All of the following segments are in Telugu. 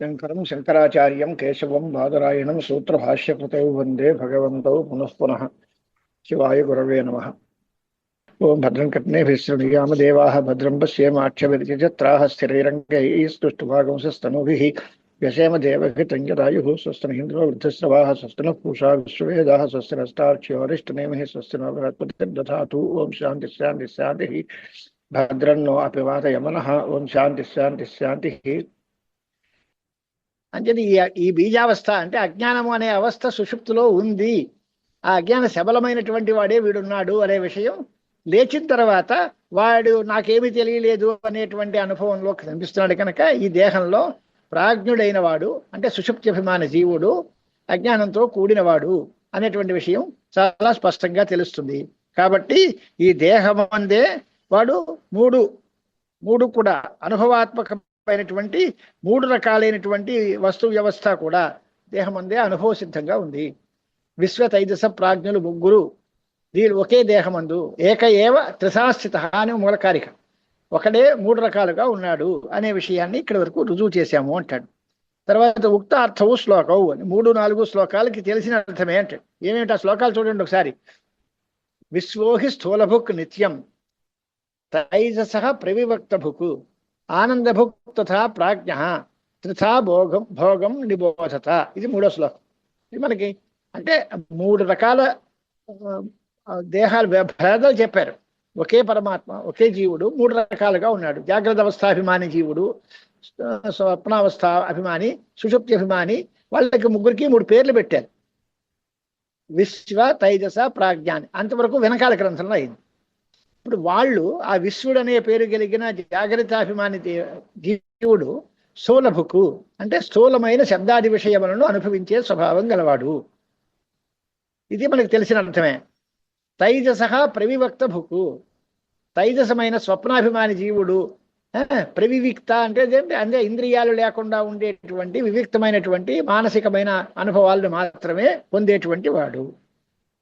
शङ्करं शङ्कराचार्यं केशवं बादरायणं सूत्रभाष्यकृतौ वंदे भगवन्तौ पुनः पुनः। शिवाय गुरवे नमः। ओं भद्रं कटनेभिः सृणुयाम देवाः भद्रं पश्येमाक्षभिर्यजत्राः स्थिरैरङ्गैः स्तुष्टुभागंसस्तनुभिः व्यसेम देवघृतञ्जदायुः स्वस्तनहीन्द्रो वृद्धस्रवाः स्वस्तनः पूषा विश्ववेदाः स्वस्तिरष्टार्च्योरिष्टनेमिः स्वस्तिनो ओं ॐ शान्तिः शान्तिः शान्तिः। भद्रन्नो ॐ शान्तिः। అంచేది ఈ ఈ బీజావస్థ అంటే అజ్ఞానము అనే అవస్థ సుషుప్తిలో ఉంది. ఆ అజ్ఞాన శబలమైనటువంటి వాడే వీడున్నాడు అనే విషయం లేచిన తర్వాత వాడు నాకేమీ తెలియలేదు అనేటువంటి అనుభవంలో కనిపిస్తున్నాడు కనుక ఈ దేహంలో ప్రాజ్ఞుడైన వాడు అంటే సుషుప్తి అభిమాన జీవుడు అజ్ఞానంతో కూడినవాడు అనేటువంటి విషయం చాలా స్పష్టంగా తెలుస్తుంది. కాబట్టి ఈ దేహం అందే వాడు మూడు మూడు కూడా అయినటువంటి మూడు రకాలైనటువంటి వస్తు వ్యవస్థ కూడా దేహమందే అనుభవ సిద్ధంగా ఉంది. విశ్వ తైజస ప్రాజ్ఞులు ముగ్గురు. వీళ్ళు ఒకే దేహమందు. ఏక ఏవ త్రిశాస్థిత అని మూలకారిక ఒకడే మూడు రకాలుగా ఉన్నాడు అనే విషయాన్ని ఇక్కడి వరకు రుజువు చేశాము అంటాడు. తర్వాత ఉక్త అర్థవు శ్లోకవు అని మూడు నాలుగు శ్లోకాలకి తెలిసిన అర్థమే అంటాడు. ఏమేమిటి ఆ శ్లోకాలు చూడండి ఒకసారి. విశ్వోహి స్థూలభుక్ నిత్యం తైజస ప్రవివక్త భుక్ ఆనందభుక్ తథా ప్రాజ్ఞ త్రిథా భోగం భోగం నిబోధత. ఇది మూడో శ్లోకం. ఇది మనకి అంటే మూడు రకాల దేహాలు భేదాలు చెప్పారు. ఒకే పరమాత్మ ఒకే జీవుడు మూడు రకాలుగా ఉన్నాడు. జాగ్రత్త అవస్థాభిమాని జీవుడు స్వప్నావస్థ అభిమాని సుషుప్తి అభిమాని వాళ్ళకి ముగ్గురికి మూడు పేర్లు పెట్టారు. విశ్వ తైజస ప్రాజ్ఞాని. అంతవరకు వెనకాల గ్రంథంలో అయింది. ఇప్పుడు వాళ్ళు ఆ విశ్వడు అనే పేరు కలిగిన జాగ్రత్తాభిమాని జీవుడు స్థూలభుకు అంటే స్థూలమైన శబ్దాది విషయములను అనుభవించే స్వభావం గలవాడు. ఇది మనకు తెలిసిన అర్థమే. తైజస ప్రవివక్త భుకు తైజసమైన స్వప్నాభిమాని జీవుడు ప్రవివిక్త అంటే ఏంటంటే అంటే ఇంద్రియాలు లేకుండా ఉండేటువంటి వివిక్తమైనటువంటి మానసికమైన అనుభవాలను మాత్రమే పొందేటువంటి వాడు.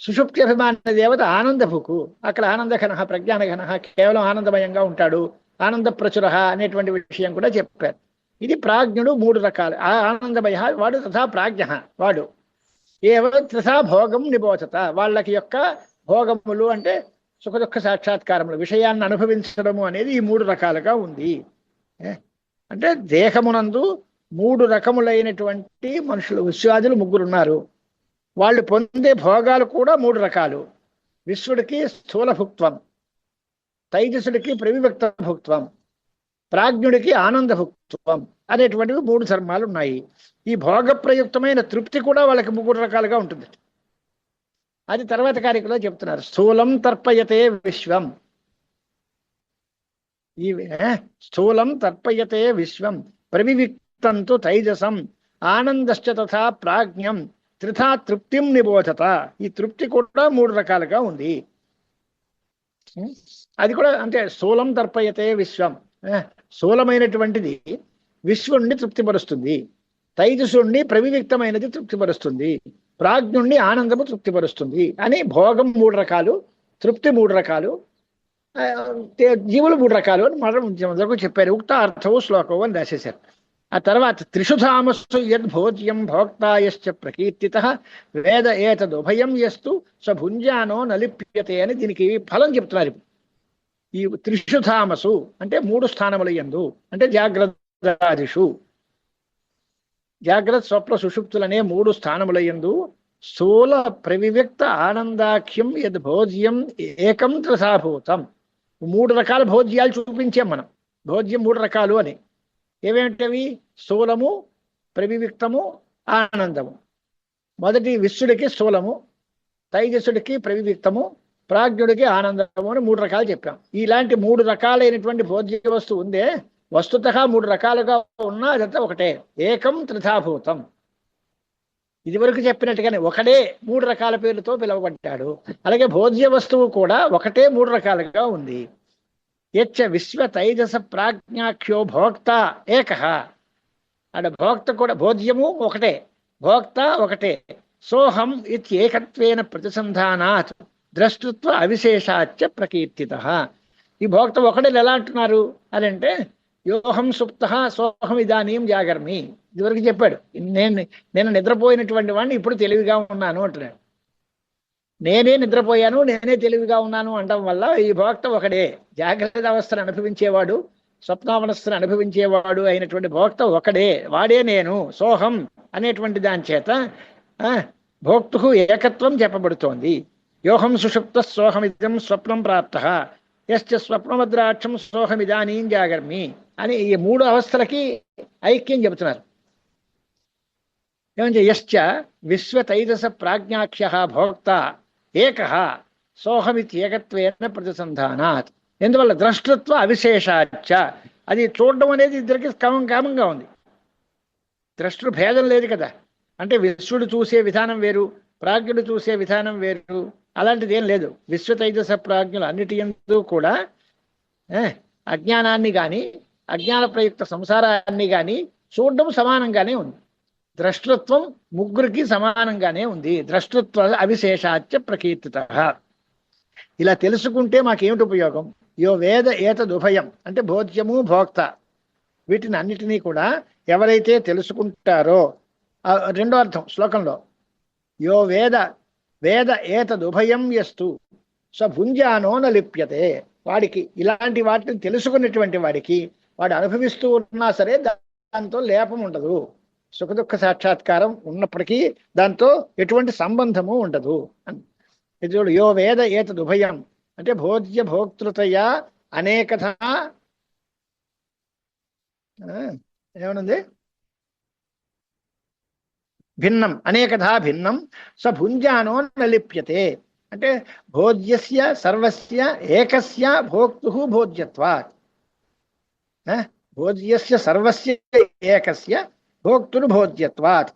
సుషుప్తి అభిమాన దేవత ఆనందభుకు. అక్కడ ఆనందఘన ప్రజ్ఞానఘన కేవలం ఆనందమయంగా ఉంటాడు. ఆనంద ప్రచుర అనేటువంటి విషయం కూడా చెప్పారు. ఇది ప్రాజ్ఞుడు మూడు రకాలు. ఆ ఆనందమయ వాడు తథా ప్రాజ్ఞ వాడు. ఏవ తథా భోగం నిబోచత వాళ్ళకి యొక్క భోగములు అంటే సుఖ దుఃఖ సాక్షాత్కారములు విషయాన్ని అనుభవించడము అనేది ఈ మూడు రకాలుగా ఉంది. అంటే దేహమునందు మూడు రకములైనటువంటి మనుషులు విశ్వాదులు ముగ్గురు ఉన్నారు వాళ్ళు పొందే భోగాలు కూడా మూడు రకాలు. విశ్వడికి స్థూలభుక్త్వం తైజసుడికి ప్రవిభక్త భుక్త్వం ప్రాజ్ఞుడికి ఆనందభుక్త్వం అనేటువంటివి మూడు ధర్మాలు ఉన్నాయి. ఈ భోగప్రయుక్తమైన తృప్తి కూడా వాళ్ళకి మూడు రకాలుగా ఉంటుంది. అది తర్వాత కార్యక్రమంలో చెప్తున్నారు. స్థూలం తర్పయతే విశ్వం. ఈ స్థూలం తర్పయతే విశ్వం. ప్రవివిక్తంతో తైజసం. ఆనందశ్చ తథా ప్రాజ్ఞం. త్రిథా తృప్తిం నిబోధత. ఈ తృప్తి కూడా మూడు రకాలుగా ఉంది? అది కూడా అంటే స్థూలం తర్పయతే విశ్వం? స్థూలమైనటువంటిది విశ్వుణ్ణి తృప్తిపరుస్తుంది. తైజసుణ్ణి ప్రవివిక్తమైనది తృప్తిపరుస్తుంది. ప్రాజ్ఞుణ్ణి ఆనందము తృప్తిపరుస్తుంది. అని భోగం మూడు రకాలు తృప్తి మూడు రకాలు జీవులు మూడు రకాలు అని మనం చెప్పారు. ఉక్త అర్థవు శ్లోకం అని రాసేశారు. ఆ తర్వాత త్రిషుధామస్సు యద్భోజ్యం భోక్తాయశ్చ ప్రకీర్తిత వేద ఏతదుభయం యస్తు స్వభుంజానో నలిప్యతే అని దీనికి ఫలం చెప్తున్నారు ఇప్పుడు. ఈ త్రిషుధామసు అంటే మూడు స్థానముల ఎందు అంటే జాగ్రత్తాదిషు. జాగ్రత్త స్వప్న సుషుప్తులనే మూడు స్థానముల ఎందు స్థూల ప్రవివ్యక్త ఆనందాఖ్యం యద్ భోజ్యం ఏకం త్రసాభూతం. మూడు రకాల భోజ్యాలు చూపించాం మనం. భోజ్యం మూడు రకాలు అని. ఏవేమిటవి స్థూలము ప్రవివిక్తము ఆనందము. మొదటి విశ్వడికి స్థూలము తైజసుడికి ప్రవివిక్తము ప్రాజ్ఞుడికి ఆనందము అని మూడు రకాలు చెప్పాం. ఇలాంటి మూడు రకాలైనటువంటి భోజ్య వస్తువు ఉందే వస్తుత మూడు రకాలుగా ఉన్నా అదంతా ఒకటే. ఏకం త్రిధాభూతం. ఇదివరకు చెప్పినట్టుగానే ఒకటే మూడు రకాల పేర్లతో పిలువబడ్డాడు. అలాగే భోజ్య వస్తువు కూడా ఒకటే మూడు రకాలుగా ఉంది. యచ్చ విశ్వ తైజస ప్రాజ్ఞాఖ్యో భోక్త ఏక. అక్కడ భోక్త కూడా భోజ్యము ఒకటే భోక్త ఒకటే. సోహం ఇత్యేకత్వేన ప్రతిసంధానాత్ ద్రష్టృత్వ అవిశేషాచ ప్రకీర్తిత. ఈ భోక్త ఒకడే ఎలా అంటున్నారు? అని అంటే యోహం సుప్త సోహం ఇదానీం జాగర్మి. ఇదివరకు చెప్పాడు నేను నేను నిద్రపోయినటువంటి వాడిని ఇప్పుడు తెలివిగా ఉన్నాను అంటున్నాడు. నేనే నిద్రపోయాను నేనే తెలివిగా ఉన్నాను అనడం వల్ల ఈ భోక్త ఒకడే. జాగ్రత్త అవస్థను అనుభవించేవాడు స్వప్నావనస్థను అనుభవించేవాడు అయినటువంటి భోక్త ఒకడే. వాడే నేను సోహం అనేటువంటి దాని చేత ఆ, భోక్తు ఏకత్వం చెప్పబడుతోంది. యోహం సుషుప్త సోహమిదం స్వప్నం ప్రాప్త. యశ్చ స్వప్నభద్రాక్షం సోహమిదానీం జాగర్మి అని ఈ మూడు అవస్థలకి ఐక్యం చెబుతున్నారు. ఏమంటే యశ్చ విశ్వతైజస ప్రాజ్ఞాక్ష భోక్త. ఏక సోహమిత్యేకత్వేన ప్రతిసంధానాత్. ఎందువల్ల ద్రష్టృత్వ అవిశేషాచ అది చూడడం అనేది ఇద్దరికి కామం కామంగా ఉంది. ద్రష్టృ భేదం లేదు కదా. అంటే విశ్వడు చూసే విధానం వేరు ప్రాజ్ఞుడు చూసే విధానం వేరు అలాంటిది ఏం లేదు. విశ్వతైజస ప్రాజ్ఞులు అన్నిటి ఎందు కూడా అజ్ఞానాన్ని కానీ అజ్ఞాన ప్రయుక్త సంసారాన్ని కానీ చూడడం సమానంగానే ఉంది. ద్రష్టృత్వం ముగ్గురికి సమానంగానే ఉంది. ద్రష్టృత్వ అవిశేషాచ ప్రకీర్తిత. ఇలా తెలుసుకుంటే మాకేమిటి ఉపయోగం? యో వేద ఏతదుభయం అంటే భోజ్యము భోక్త. వీటిని అన్నిటినీ కూడా ఎవరైతే తెలుసుకుంటారో రెండో అర్థం శ్లోకంలో. యో వేద వేద ఏతదుభయం ఎస్తు స భుంజానో నలిప్యతే వాడికి ఇలాంటి వాటిని తెలుసుకున్నటువంటి వాడికి వాడు అనుభవిస్తూ ఉన్నా సరే దాంతో లేపం ఉండదు సుఖదుఖ సాక్షాత్కారం ఉన్నప్పటికీ దాంతో ఎటువంటి సంబంధము ఉండదు అని. ఇది యో వేద ఏతదుభయం అంటే భోజ్య భోక్తృతయా అనేకథ. ఏమనుంది? భిన్నం అనేకథా భిన్నం. స భుంజానో నలిప్యతే. అంటే భోజ్యస్య సర్వస్య ఏకస్య భోక్తు భోజ్యత్వాత్. భోజ్యస్య సర్వస్య ఏకస్య భోక్తుడు భోజ్యత్వాత్.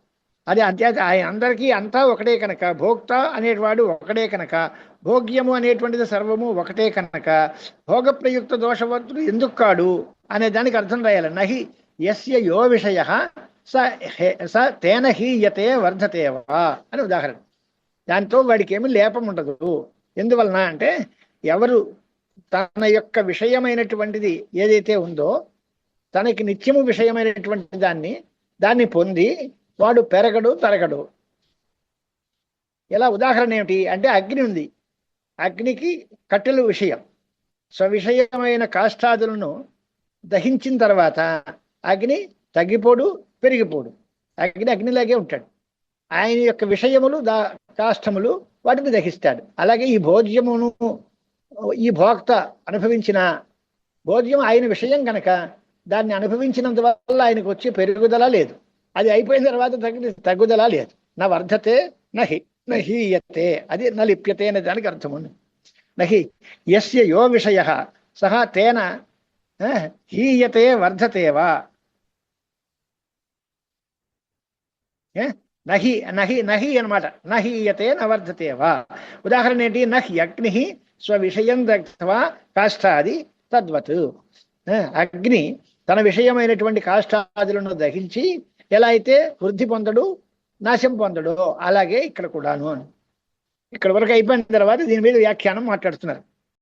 అది అంతే ఆయన అందరికీ అంతా ఒకటే కనుక. భోక్త అనేటివాడు ఒకటే కనుక. భోగ్యము అనేటువంటిది సర్వము ఒకటే కనుక. భోగప్రయుక్త దోషవంతుడు ఎందుకు కాడు అనే దానికి అర్థం రాయాలి. నహి యస్య యో విషయ స హే- స తేన హీయతే వర్ధతేవా అని ఉదాహరణ. దాంతో వాడికి ఏమి లేపం ఉండదు. ఎందువలన అంటే ఎవరు తన యొక్క విషయమైనటువంటిది ఏదైతే ఉందో తనకి నిత్యము విషయమైనటువంటి దాన్ని దాన్ని పొంది వాడు పెరగడు తరగడు. ఇలా ఉదాహరణ ఏమిటి? అంటే అగ్ని ఉంది. అగ్నికి కట్టెలు విషయం. స్వవిషయమైన కాష్టాదులను దహించిన తర్వాత అగ్ని తగ్గిపోడు పెరిగిపోడు. అగ్ని అగ్నిలాగే ఉంటాడు. ఆయన యొక్క విషయములు దా కాష్టములు వాటిని దహిస్తాడు. అలాగే ఈ భోజ్యమును ఈ భోక్త అనుభవించిన భోజ్యం ఆయన విషయం కనుక దాన్ని అనుభవించినంత వల్ల ఆయనకు వచ్చే పెరుగుదల లేదు. అది అయిపోయిన తర్వాత తగ్గి తగ్గుదల లేదు. నా వర్ధతే నహి నహీయతే అది న లిప్యతే అనే దానికి అర్థం ఉంది. నహి ఎస్య యో విషయ సహా తేన హీయతే వర్ధతేవా. నహి నహి నహి అనమాట నహీయతే నవర్ధతేవా ఉదాహరణ ఏంటి? నహి అగ్ని స్వవిషయం దగ్ధ్వా కాష్టాది తద్వత్. అగ్ని తన విషయమైనటువంటి కాష్టాదులను దహించి ఎలా అయితే వృద్ధి పొందడు నాశం పొందడు అలాగే ఇక్కడ కూడాను. అని ఇక్కడ వరకు అయిపోయిన తర్వాత దీని మీద వ్యాఖ్యానం మాట్లాడుతున్నారు.